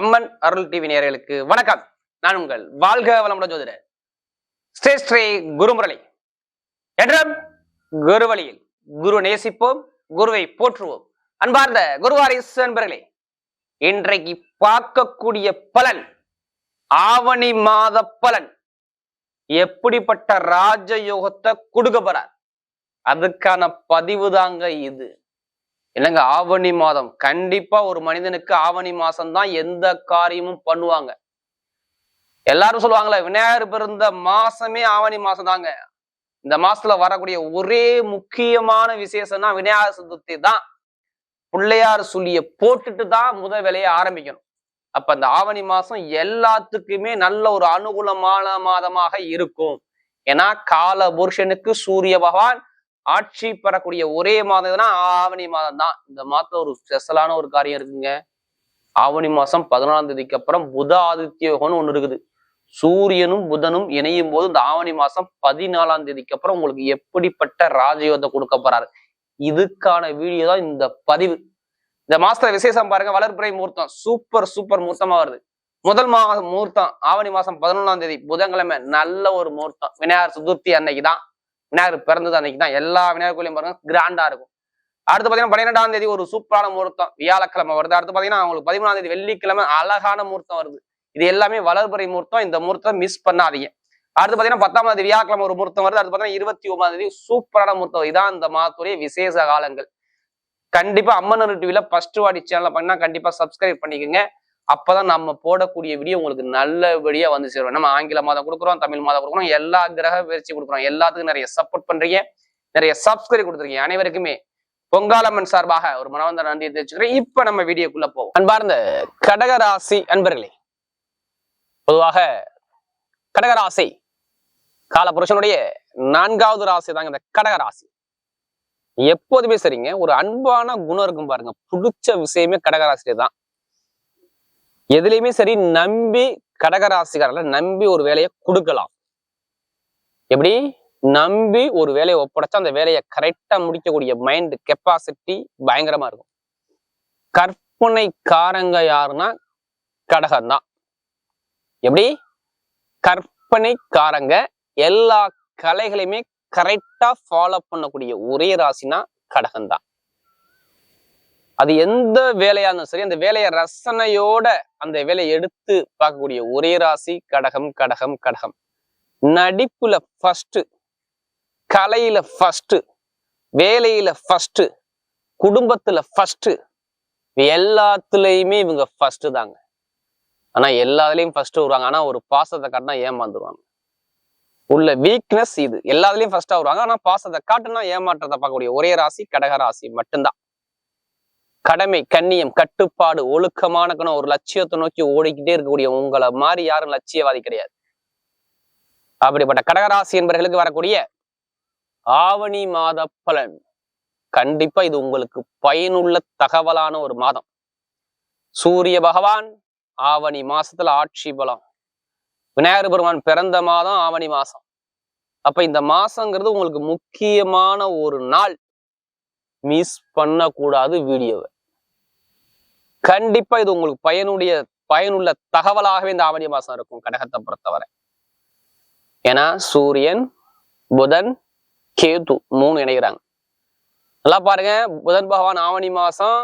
அம்மன் அருள் TV நேர்களுக்கு வணக்கம். நான் உங்கள் வாழ்க வளமுடன் ஜோதிடர் ஸ்ரீ ஸ்ரீ குருமுரளி. என்றும் குரு வழியில் குரு நேசிப்போம் குருவை போற்றுவோம். அன்பார்ந்த குருவாரிஸ் அன்பர்களே இன்றைக்கு பார்க்கக்கூடிய பலன் ஆவணி மாத பலன். எப்படிப்பட்ட ராஜயோகத்தை கொடுக்க போறார்? அதுக்கான பதிவு தாங்க இது. என்னங்க ஆவணி மாதம். கண்டிப்பா ஒரு மனிதனுக்கு ஆவணி மாசம் தான் எந்த காரியமும் பண்ணுவாங்க. எல்லாரும் சொல்லுவாங்களே விநாயகர் பிறந்த மாசமே ஆவணி மாசம் தாங்க இந்த மாசத்துல வரக்கூடிய ஒரே முக்கியமான விசேஷம்னா விநாயகர் சதுர்த்தி தான். பிள்ளையார் சொல்லிய போட்டுட்டு தான் முத வேலையை ஆரம்பிக்கணும். அப்ப அந்த ஆவணி மாசம் எல்லாத்துக்குமே நல்ல ஒரு அனுகூலமான மாதமாக இருக்கும். ஏன்னா கால புருஷனுக்கு சூரிய பகவான் ஆட்சி பெறக்கூடிய ஒரே மாதம் எதுனா ஆவணி மாதம் தான். இந்த மாதத்துல ஒரு ஸ்பெஷலான ஒரு காரியம் இருக்குங்க. ஆவணி மாசம் பதினாலாம் தேதிக்கு அப்புறம் புத ஆதித்ய யோகம்னு ஒன்று இருக்குது. சூரியனும் புதனும் இணையும் போது இந்த ஆவணி மாசம் பதினாலாம் தேதிக்கு அப்புறம் உங்களுக்கு எப்படிப்பட்ட ராஜயோகத்தை கொடுக்க போறாரு? இதுக்கான வீடியோ தான் இந்த பதிவு. இந்த மாசத்துல விசேஷம் பாருங்க வளர்பிறை முகூர்த்தம். சூப்பர் சூப்பர் முகூர்த்தமா வருது. முதல் மாதம் முகூர்த்தம் ஆவணி மாசம் பதினொன்றாம் தேதி புதன்கிழமை நல்ல ஒரு முகூர்த்தம். விநாயகர் சதுர்த்தி அன்னைக்கு தான் விநாயகர் பிறந்தது அன்னைக்கு தான் எல்லா விநாயகர் கோயிலையும் பாருங்க கிராண்டா இருக்கும். அடுத்து பாத்தீங்கன்னா பன்னிரெண்டாம் தேதி ஒரு சூப்பரான முகூர்த்தம் வியாழக்கிழமை வருது. அடுத்து பாத்தீங்கன்னா அவங்களுக்கு பதிமூணாம் தேதி வெள்ளிக்கிழமை அழகான முகூர்த்தம் வருது. இது எல்லாமே வளர்பறை முகூர்த்தம். இந்த முகூர்த்தம் மிஸ் பண்ணாதீங்க. அடுத்து பாத்தீங்கன்னா பத்தாம் தேதி வியாழக்கிழமை ஒரு முகூர்த்தம் வருது. அடுத்து பாத்தீங்கன்னா இருபத்தி ஒன்பதாம் தேதி சூப்பரான முகூர்த்தம். இதான் இந்த மாதத்துடைய விசேஷ காலங்கள். கண்டிப்பா அம்மன் டிவில ஃபர்ஸ்ட் வாடி சேனலை பண்ணா கண்டிப்பா சப்ஸ்கிரைப் பண்ணிக்கோங்க. அப்பதான் நம்ம போடக்கூடிய வீடியோ உங்களுக்கு நல்லபடியா வந்து சேரும். நம்ம ஆங்கில மாதம் கொடுக்குறோம் தமிழ் மாதம் கொடுக்குறோம் எல்லா கிரக பயிற்சி கொடுக்குறோம். எல்லாத்துக்கும் நிறைய சப்போர்ட் பண்றீங்க. நிறைய சப்ஸ்கிரைப் கொடுத்துருக்கீங்க. அனைவருக்குமே பொங்காலம்மன் சார்பாக ஒரு மனவந்த நன்றியை தெரிவிச்சுக்கிறேன். இப்ப நம்ம வீடியோக்குள்ள போவோம். அன்பார்ந்த கடகராசி அன்பர்களே பொதுவாக கடகராசி காலபுருஷனுடைய நான்காவது ராசி தாங்க இந்த கடகராசி. எப்போதுமே சரிங்க ஒரு அன்பான குணம் இருக்கும் பாருங்க. பிடிச்ச விஷயமே கடகராசிலே தான் எதுலையுமே சரி நம்பி கடகராசிக்காரர்கள் நம்பி ஒரு வேலையை கொடுக்கலாம். எப்படி? நம்பி ஒரு வேலையை ஒப்படைச்சா அந்த வேலையை கரெக்டா முடிக்கக்கூடிய மைண்ட் கெப்பாசிட்டி பயங்கரமா இருக்கும். கற்பனைக்காரங்க யாருன்னா கடகம்தான் எப்படி? கற்பனைக்காரங்க எல்லா கலைகளையுமே கரெக்டா ஃபாலோ பண்ணக்கூடிய ஒரே ராசினா கடகம்தான் அது எந்த வேலையா இருந்தாலும் சரி அந்த வேலையை ரசனையோட அந்த வேலையை எடுத்து பார்க்கக்கூடிய ஒரே ராசி கடகம் கடகம் கடகம். நடிப்புல ஃபர்ஸ்ட் கலையில ஃபர்ஸ்ட் வேலையில ஃபர்ஸ்ட் குடும்பத்துல ஃபர்ஸ்ட் எல்லாத்துலயுமே இவங்க ஃபர்ஸ்ட் தாங்க. ஆனா எல்லாத்துலயும் ஃபர்ஸ்ட் வருவாங்க. ஆனா ஒரு பாசத்தை காட்டினா ஏமாந்துருவாங்க. உள்ள வீக்னஸ் இது. எல்லாத்துலயும் ஃபர்ஸ்டா வருவாங்க. ஆனா பாசத்தை காட்டுனா ஏமாற்றத்தை பார்க்கக்கூடிய ஒரே ராசி கடக ராசி மட்டும்தான். கடமை கண்ணியம் கட்டுப்பாடு ஒழுக்கமான குணம் ஒரு லட்சியத்தை நோக்கி ஓடிக்கிட்டே இருக்கக்கூடிய உங்களை மாதிரி யாரும் லட்சியவாதி கிடையாது. அப்படிப்பட்ட கடகராசி என்பவர்களுக்கு வரக்கூடிய ஆவணி மாத பலன். கண்டிப்பா இது உங்களுக்கு பயனுள்ள தகவலான ஒரு மாதம். சூரிய பகவான் ஆவணி மாசத்துல ஆட்சி பலம். விநாயகர் பெருமான் பிறந்த மாதம் ஆவணி மாசம். அப்ப இந்த மாசங்கிறது உங்களுக்கு முக்கியமான ஒரு நாள். மிஸ் பண்ணக்கூடாது வீடியோவை. கண்டிப்பா இது உங்களுக்கு பயனுடைய பயனுள்ள தகவலாகவே இந்த ஆவணி மாசம் இருக்கும் கடகத்தை பொறுத்தவரை. ஏன்னா சூரியன் புதன் கேது மூணு இணைகிறாங்க. நல்லா பாருங்க புதன் பகவான் ஆவணி மாசம்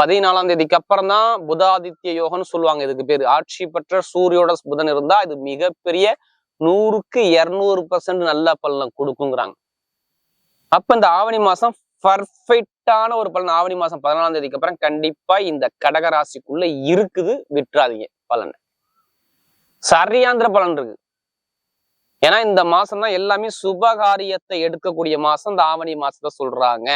பதினாலாம் தேதிக்கு அப்புறம் தான் புதாதித்ய யோகம்னு சொல்லுவாங்க. இதுக்கு பேரு. ஆட்சி பெற்ற சூரியோட புதன் இருந்தா இது மிகப்பெரிய நூறுக்கு இருநூறு பர்சன்ட் நல்ல பலனை கொடுக்குங்கிறாங்க. அப்ப இந்த ஆவணி மாசம் பர்ஃபெக்டான ஒரு பலன். ஆவணி மாசம் பதினாலாம் தேதிக்கு அப்புறம் கண்டிப்பா இந்த கடக ராசிக்குள்ள இருக்குது. விட்டுறாதீங்க பலனை. சரியாந்திர பலன் இருக்கு. ஏன்னா இந்த மாசம் தான் எல்லாமே சுபகாரியத்தை எடுக்கக்கூடிய மாசம். இந்த ஆவணி மாசத்தை சொல்றாங்க.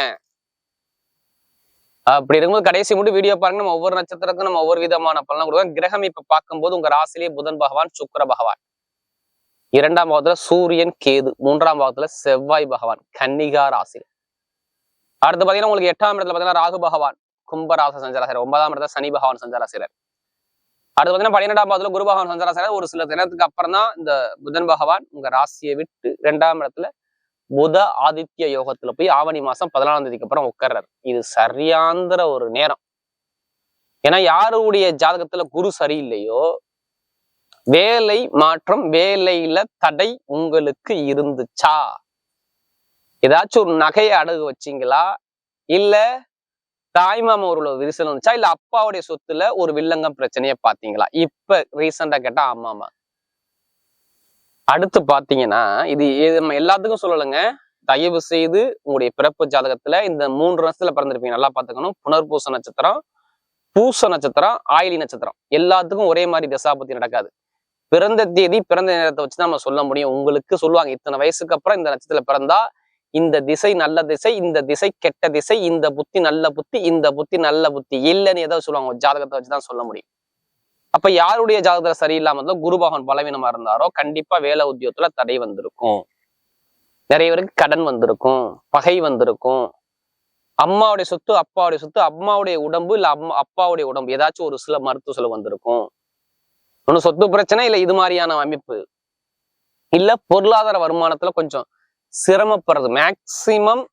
அப்படி இருக்கும்போது கடைசி மட்டும் வீடியோ பாருங்க. நம்ம ஒவ்வொரு நட்சத்திரத்துக்கும் நம்ம ஒவ்வொரு விதமான பலன் கொடுக்கோம் கிரகம் இப்ப பார்க்கும்போது உங்க ராசிலேயே புதன் பகவான் சுக்கர பகவான். இரண்டாம் பாகத்துல சூரியன் கேது. மூன்றாம் பாவத்துல செவ்வாய் பகவான். கன்னிகா ராசி அடுத்து பாத்தீங்கன்னா உங்களுக்கு எட்டாம் இடத்துல பாத்தீங்கன்னா ராகு பகவான் கும்பராச சஞ்சாராசிரியர் ஒன்பதாம் இடத்துல சனி பகவான் சஞ்சாராசிரியர் அடுத்து பாத்தீங்கன்னா பன்னிரெண்டாம் பாதத்துல குரு பகவான் சஞ்சாராசிரியர் ஒரு சில தினத்துக்கு அப்புறம் தான் இந்த புதன் பகவான் உங்க ராசியை விட்டு ரெண்டாம் இடத்துல புத ஆதித்ய யோகத்துல போய் ஆவணி மாசம் பதினாலாம் தேதிக்கு அப்புறம் உட்கார்றாரு. இது சரியாந்திர ஒரு நேரம். ஏன்னா யாருடைய ஜாதகத்துல குரு சரியில்லையோ வேலை மாற்றம் வேலையில தடை உங்களுக்கு இருந்துச்சா? ஏதாச்சும் ஒரு நகையை அடகு வச்சீங்களா? இல்ல தாய்மாமா ஒரு விரிசல் வந்துச்சா? இல்ல அப்பாவுடைய சொத்துல ஒரு வில்லங்கம் பிரச்சனைய பாத்தீங்களா இப்ப ரீசெண்டா கேட்டா ஆமாமா அடுத்து பாத்தீங்கன்னா இது இது நம்ம எல்லாத்துக்கும் சொல்லலைங்க. தயவு செய்து உங்களுடைய பிறப்பு ஜாதகத்துல இந்த மூன்று வருஷத்துல பிறந்திருப்பீங்க. நல்லா பாத்துக்கணும் புனர்பூச நட்சத்திரம் பூச நட்சத்திரம் ஆயிலி நட்சத்திரம். எல்லாத்துக்கும் ஒரே மாதிரி தசாபத்தி நடக்காது. பிறந்த தேதி பிறந்த நேரத்தை வச்சு நம்ம சொல்ல முடியும். உங்களுக்கு சொல்லுவாங்க இத்தனை வயசுக்கு அப்புறம் இந்த நட்சத்திரத்துல பிறந்தா இந்த திசை நல்ல திசை இந்த திசை கெட்ட திசை இந்த புத்தி நல்ல புத்தி இந்த புத்தி நல்ல புத்தி இல்லைன்னு ஏதாவது சொல்லுவாங்க. ஜாதகத்தை வச்சுதான் சொல்ல முடியும். அப்ப யாருடைய ஜாதகத்துல சரியில்லாம இருந்தாலும் குருபகவன் பலவீனமா இருந்தாரோ கண்டிப்பா வேலை உத்தியோகத்துல தடை வந்திருக்கும். நிறைய பேருக்கு கடன் வந்திருக்கும் பகை வந்திருக்கும். அம்மாவுடைய சொத்து அப்பாவுடைய சொத்து அம்மாவுடைய உடம்பு இல்ல அம்மா அப்பாவுடைய உடம்பு. ஏதாச்சும் ஒரு சில மருத்துவ செலவு வந்திருக்கும். ஒன்னும் சொத்து பிரச்சனை இல்ல இது மாதிரியான அமைப்பு. இல்ல பொருளாதார வருமானத்துல கொஞ்சம் சிரமப்படுறது. மேக்சிமம்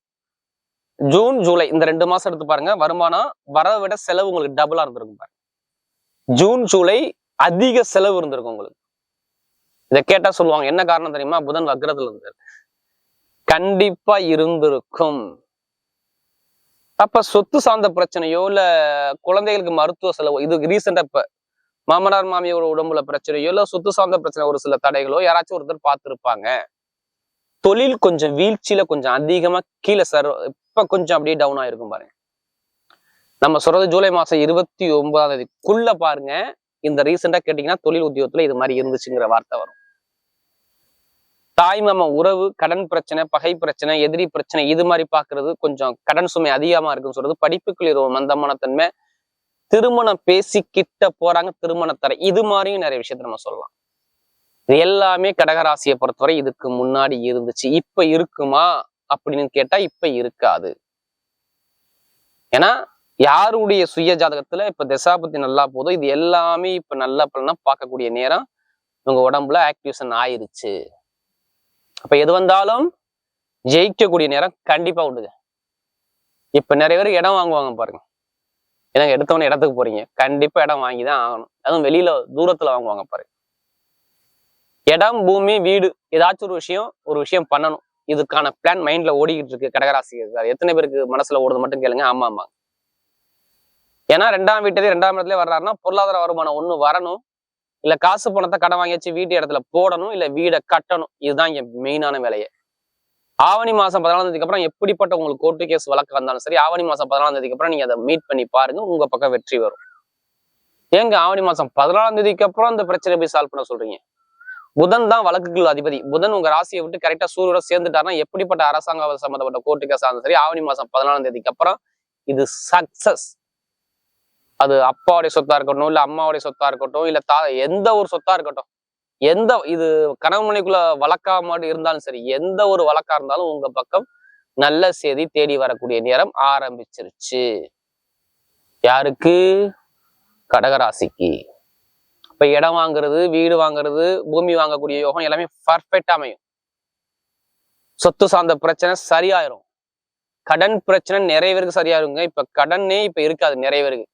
ஜூன் ஜூலை இந்த ரெண்டு மாசம் எடுத்து பாருங்க. வருமானம் வரவை விட செலவு உங்களுக்கு டபுளா இருந்திருக்கும் பாருங்க. ஜூன் ஜூலை அதிக செலவு இருந்திருக்கும் உங்களுக்கு. இதை கேட்டா சொல்லுவாங்க என்ன காரணம் தெரியுமா? புதன் வக்ரத்துல இருந்து. கண்டிப்பா இருந்திருக்கும். அப்ப சொத்து சார்ந்த பிரச்சனையோ இல்ல குழந்தைகளுக்கு மருத்துவ செலவோ இது ரீசெண்டா இப்ப மாமனார் மாமியோட உடம்புல பிரச்சனையோ இல்ல சொத்து சார்ந்த பிரச்சனை ஒரு சில தடைகளோ யாராச்சும் ஒருத்தர் பார்த்திருப்பாங்க. தொழில் கொஞ்சம் வீழ்ச்சியில கொஞ்சம் அதிகமா கீழே சர் இப்ப கொஞ்சம் அப்படியே டவுன் ஆயிருக்கும் பாருங்க. நம்ம சொல்றது ஜூலை மாசம் இருபத்தி ஒன்பதாம் தேதிக்குள்ள பாருங்க இந்த ரீசெண்டா கேட்டீங்கன்னா தொழில் உத்தியோகத்துல இது மாதிரி இருந்துச்சுங்கிற வார்த்தை வரும். தாய் மாமா உறவு கடன் பிரச்சனை பகை பிரச்சனை எதிரி பிரச்சனை இது மாதிரி பாக்குறது கொஞ்சம் கடன் சுமை அதிகமா இருக்குன்னு சொல்றது படிப்புக்குள்ள ஒரு மந்தமான தன்மை திருமணம் பேசி கிட்ட போறாங்க திருமணத்தரை. இது மாதிரியும் நிறைய விஷயத்த நம்ம சொல்லலாம். இது எல்லாமே கடகராசியை பொறுத்தவரை இதுக்கு முன்னாடி இருந்துச்சு. இப்ப இருக்குமா அப்படின்னு கேட்டா இப்ப இருக்காது. ஏன்னா யாருடைய சுய ஜாதகத்துல இப்ப தசாபத்தி நல்லா போதும் இது எல்லாமே இப்ப நல்ல பலனா பார்க்கக்கூடிய நேரம் உங்க உடம்புல ஆக்டிவேஷன் ஆயிருச்சு. அப்ப எது வந்தாலும் ஜெயிக்கக்கூடிய நேரம் கண்டிப்பா உண்டுங்க. இப்ப நிறைய பேர் இடம் வாங்குவாங்க பாருங்க. ஏன்னா எடுத்தவொடனே இடத்துக்கு போறீங்க. கண்டிப்பா இடம் வாங்கி தான் ஆகணும். அதுவும் வெளியில தூரத்துல வாங்குவாங்க பாருங்க. இடம் பூமி வீடு ஏதாச்சும் ஒரு விஷயம் ஒரு விஷயம் பண்ணணும். இதுக்கான பிளான் மைண்ட்ல ஓடிக்கிட்டு இருக்கு கடகராசி. எத்தனை பேருக்கு மனசுல ஓடுது மட்டும் கேளுங்க. ஆமா ஆமா. ஏன்னா ரெண்டாம் வீட்டுலேயே ரெண்டாம் இடத்துல வர்றாருன்னா பொருளாதார வருமானம் ஒண்ணு வரணும். இல்ல காசு பணத்தை கடன் வாங்கி வச்சு வீட்டு இடத்துல போடணும் இல்ல வீடை கட்டணும். இதுதான் இங்க மெயினான வேலையை. ஆவணி மாசம் பதினாலாம் தேதிக்கு அப்புறம் எப்படிப்பட்ட உங்களுக்கு கோர்ட்டு கேஸ் வழக்கு வந்தாலும் சரி ஆவணி மாசம் பதினாலாம் தேதிக்கு அப்புறம் நீங்க அதை மீட் பண்ணி பாருங்க. உங்க பக்கம் வெற்றி வரும். ஏங்க ஆவணி மாசம் பதினாலாம் தேதிக்கு அப்புறம் அந்த பிரச்சனை போய் சால்வ் பண்ண சொல்றீங்க? புதன் தான் வழக்குகள் அதிபதி. புதன் உங்க ராசியை விட்டு கரெக்டா சூரியோட சேர்ந்துட்டாருன்னா எப்படிப்பட்ட அரசாங்க சம்பந்தப்பட்ட கோர்ட்டு கேஸ் சரி ஆவணி மாசம் பதினாலாம் தேதிக்கு அப்புறம் இது சக்சஸ் அது அப்பாவுடைய சொத்தா இருக்கட்டும் இல்ல அம்மாவுடைய சொத்தா இருக்கட்டும் இல்ல தா எந்த ஒரு சொத்தா இருக்கட்டும். எந்த இது கணவனைக்குள்ள வழக்கா மாட்டு இருந்தாலும் சரி எந்த ஒரு வழக்கா இருந்தாலும் உங்க பக்கம் நல்ல செய்தி தேடி வரக்கூடிய நேரம் ஆரம்பிச்சிருச்சு. யாருக்கு? கடகராசிக்கு. இப்ப இடம் வாங்குறது வீடு வாங்குறது பூமி வாங்கக்கூடிய யோகம் எல்லாமே பர்ஃபெக்டாக அமையும். சொத்து சார்ந்த பிரச்சனை சரியாயிரும். கடன் பிரச்சனை நிறைய பேருக்கு சரியாயிருங்க. இப்ப கடனே இப்ப இருக்காது நிறைய பேருக்கு.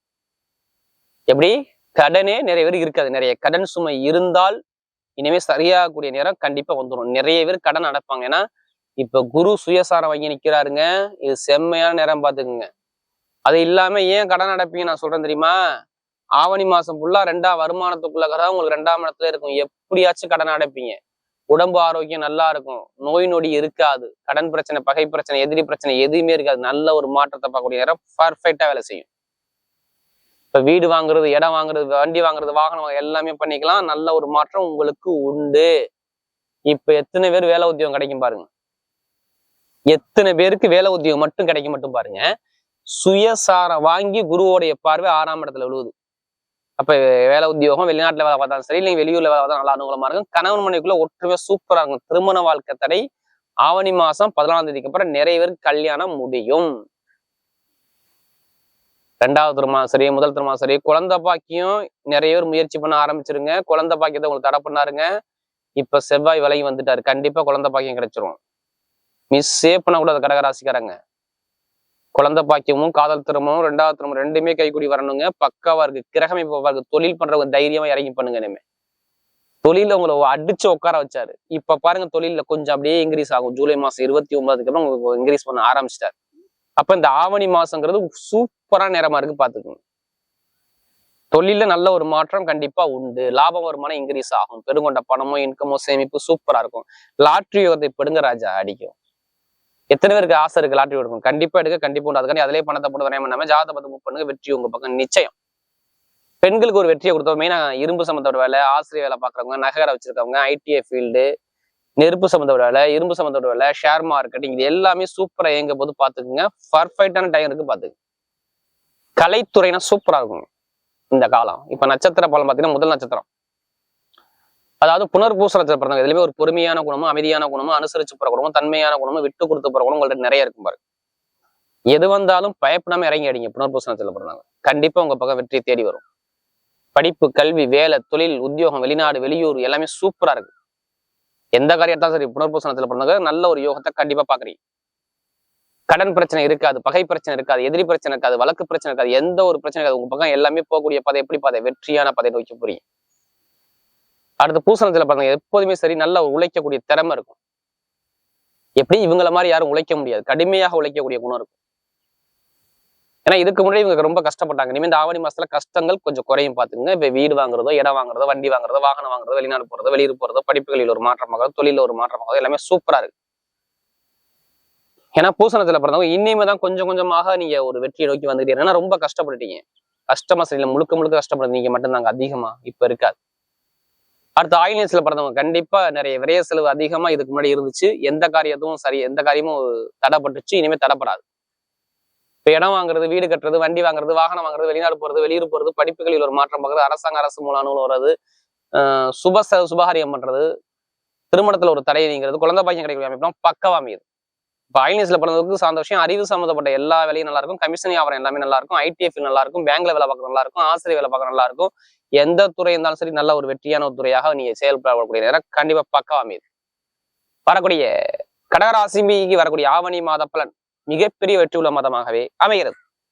எப்படி? கடனே நிறைய பேருக்கு இருக்காது. நிறைய கடன் சுமை இருந்தால் இனிமே சரியாகக்கூடிய நேரம் கண்டிப்பா வந்துடும் நிறைய பேர் கடன் அடைப்பாங்க. ஏன்னா இப்ப குரு சுயசாரம் வாங்கி நிக்கிறாருங்க. இது செம்மையான நேரம் பாத்துக்குங்க அது இல்லாம ஏன் கடன் அடைப்பீங்க நான் சொல்றேன் தெரியுமா? ஆவணி மாசம் ஃபுல்லா ரெண்டாம் வருமானத்துக்குள்ள உங்களுக்கு ரெண்டாம் இடத்துல இருக்கும். எப்படியாச்சும் கடன் அடைப்பீங்க. உடம்பு ஆரோக்கியம் நல்லா இருக்கும். நோய் நொடி இருக்காது. கடன் பிரச்சனை பகை பிரச்சனை எதிரி பிரச்சனை எதுவுமே இருக்காது. நல்ல ஒரு மாற்றத்தை பார்க்கக்கூடிய நேரம் பர்ஃபெக்டா வேலை செய்யும். இப்ப வீடு வாங்குறது இடம் வாங்குறது வண்டி வாங்குறது வாகனம் எல்லாமே பண்ணிக்கலாம். நல்ல ஒரு மாற்றம் உங்களுக்கு உண்டு. இப்ப எத்தனை பேர் வேலை உத்தியோகம் கிடைக்கும் பாருங்க. எத்தனை பேருக்கு வேலை உத்தியோகம் மட்டும் கிடைக்கும் மட்டும் பாருங்க. சுயசாரம் வாங்கி குருவோடைய பார்வை ஆறாம் இடத்துல விழுவுது. அப்ப வேலை உத்தியோகம் வெளிநாட்டுல வேலை பார்த்தாலும் சரி இல்லை வெளியூர்ல வேலை பார்த்தா நல்லா அனுகூலமாக இருக்கும். கணவன் மனைவிக்குள்ள ஒற்றுமை சூப்பராக இருக்கும். திருமண வாழ்க்கை தடை ஆவணி மாசம் பதினாலாம் தேதிக்கு அப்புறம் நிறைய பேருக்கு கல்யாணம் முடியும். ரெண்டாவது திருமணம் சரி முதல் திருமணம் சரி. குழந்தை பாக்கியம் நிறைய பேர் முயற்சி பண்ண ஆரம்பிச்சிருங்க. குழந்தை பாக்கியத்தை உங்களுக்கு தடை பண்ணாருங்க. இப்ப செவ்வாய் விலையும் வந்துட்டாரு. கண்டிப்பா குழந்தை பாக்கியம் கிடைச்சிரும். மிஸ்ஸே பண்ணக்கூடாது கடகராசிக்காரங்க. குழந்தை பாக்கியமும் காதல் திருமணம் ரெண்டாவது திருமணம் ரெண்டுமே கைக்கூடி வரணுங்க. பக்காவா இருக்கு கிரகமை இருக்கு தொழில் பண்றவங்க தைரியமா இறங்கி பண்ணுங்க இனிமே. தொழில உங்களை அடிச்சு உட்கார வச்சாரு. இப்ப பாருங்க தொழில கொஞ்சம் அப்படியே இன்க்ரீஸ் ஆகும். ஜூலை மாசம் இருபத்தி ஒன்பதுக்கு அப்புறம் உங்களுக்கு இன்க்ரீஸ் பண்ண ஆரம்பிச்சிட்டாரு. அப்ப இந்த ஆவணி மாசங்கிறது சூப்பரான நேரமா இருக்கு பாத்துக்கோங்க. தொழில நல்ல ஒரு மாற்றம் கண்டிப்பா உண்டு. லாபம் வருமானம் இன்க்ரீஸ் ஆகும். பெருங்கொண்ட பணமோ இன்கமோ சேமிப்பு சூப்பரா இருக்கும். லாட்ரி யோகத்தை பெடுங்க ராஜா அடிக்கும். எத்தனை பேருக்கு ஆசை இருக்கு லாட்ரி எடுக்கும் கண்டிப்பா எடுக்க கண்டிப்பா உண்டு. அதுக்காண்டி அதிலே பணத்தை போட்டு வரையாம பண்ணாம ஜாதகத்தை பத்து மூவ் பண்ணுங்க வெற்றி உங்க பக்கம் நிச்சயம். பெண்களுக்கு ஒரு வெற்றியை கொடுத்தோம். மெயினா இரும்பு சம்பந்தோட வேலை ஆசிரியர் வேலை பாக்குறவங்க நகர வச்சிருக்கவங்க ஐடிஐ ஃபீல்டு நெருப்பு சம்மந்தோட வேலை இரும்பு சம்மந்தோட வேலை ஷேர் மார்க்கெட்டிங் இது எல்லாமே சூப்பரா இயங்க போது பாத்துக்குங்க பர்ஃபெக்டான டைம் இருக்கு பாத்துக்கு கலைத்துறைனா சூப்பரா இருக்கும் இந்த காலம். இப்ப நட்சத்திர பலம் பாத்தீங்கன்னா முதல் நட்சத்திரம். அதாவது புனர்பூச பிறந்தவங்க இதுலயுமே ஒரு பொறுமையான குணமும் அமைதியான குணமும் அனுசரிச்சு போற குணமும் தன்மையான குணமும் விட்டு கொடுத்து போற குணம் உங்கள்ட்ட நிறைய இருக்கும் பாருங்க. எது வந்தாலும் பயப்படாம இறங்கி அடிங்க புனர்பூச பிறந்தவங்க. கண்டிப்பா உங்க பக்கம் வெற்றியை தேடி வரும். படிப்பு கல்வி வேலை தொழில் உத்தியோகம் வெளிநாடு வெளியூர் எல்லாமே சூப்பரா இருக்கு. எந்த காரியத்தான் சரி புனர்பூசணத்துல பிறந்தவங்க நல்ல ஒரு யோகத்தை கண்டிப்பா பாக்குறீங்க. கடன் பிரச்சனை இருக்காது பகை பிரச்சனை இருக்காது எதிரி பிரச்சனை இருக்காது வழக்கு பிரச்சனை இருக்காது எந்த ஒரு பிரச்சனை இருக்காது. உங்க பக்கம் எல்லாமே போகக்கூடிய பாதை எப்படி பாதை? வெற்றியான பாதை நோக்கி புரியும் அடுத்து பூசணத்துல பாருங்க எப்போதுமே சரி நல்ல உழைக்கக்கூடிய திறமை இருக்கும். எப்படி இவங்கள மாதிரி யாரும் உழைக்க முடியாது. கடுமையாக உழைக்கக்கூடிய குணம் இருக்கும். ஏன்னா இதுக்கு முன்னாடி இவங்க ரொம்ப கஷ்டப்பட்டாங்க. இனிமே இந்த ஆவணி மாசத்துல கஷ்டங்கள் கொஞ்சம் குறையும் பாத்துங்க இப்ப வீடு வாங்குறதோ இடம் வாங்குறதோ வண்டி வாங்குறதோ வாகனம் வாங்குறதோ வெளிநாடு போறதோ வெளியூர் போறதோ படிப்புகளில் ஒரு மாற்றமாகிறதோ தொழில ஒரு மாற்றமாகிறதோ எல்லாமே சூப்பரா இருக்கு. ஏன்னா பூசணத்துல பிறந்தவங்க இனிமே தான் கொஞ்சம் கொஞ்சமாக நீங்க ஒரு வெற்றியை நோக்கி வந்துட்டீங்க ஏன்னா ரொம்ப கஷ்டப்பட்டுட்டீங்க. கஷ்டமா சரியில்லை முழுக்க முழுக்க கஷ்டப்படுறது நீங்க மட்டும்தாங்க அதிகமா இப்ப இருக்காது. அடுத்து ஆயிலியன்ஸ்ல பிறந்தவங்க கண்டிப்பா நிறைய விரைய செலவு அதிகமா இதுக்கு முன்னாடி இருந்துச்சு. எந்த காரியத்தும் சரி எந்த காரியமும் தடைப்பட்டுச்சு இனிமே தடைப்படாது. இப்ப இடம் வாங்குறது வீடு கட்டுறது வண்டி வாங்குறது வாகனம் வாங்குறது வெளிநாடு போறது வெளியூர் போறது படிப்புகளில் ஒரு மாற்றம் பார்க்கறது அரசாங்க அரசு மூல வர்றது ஆஹ் சுப சுபகாரியம் பண்றது திருமணத்துல ஒரு தடை நீங்கிறது குழந்தை பாக்கியம் கிடைக்கக்கூடிய அமைப்புலாம் பக்கவா அமையுது இப்போ ஐனியஸ்ல பிறந்தவருக்கு சார்ந்த விஷயம் அறிவு சம்மந்தப்பட்ட எல்லா வேலையும் நல்லா இருக்கும் கமிஷன் வியாபாரம் எல்லாமே நல்லா இருக்கும் ஐடிஎஃப் நல்லா இருக்கும் பேங்க்ல வேலை பார்க்க நல்லா இருக்கும் ஆசிரியர் வேலை பார்க்க நல்லா இருக்கும் எந்த துறை இருந்தாலும் சரி நல்ல ஒரு வெற்றியான ஒரு துறையாக நீங்க செயல்படக்கூடிய நேரம் கண்டிப்பா பக்கம் அமையுது. வரக்கூடிய கடகராசிக்கு வரக்கூடிய ஆவணி மாத பலன் மிகப்பெரிய வெற்றி உள்ள மாதமாகவே அமைகிறது.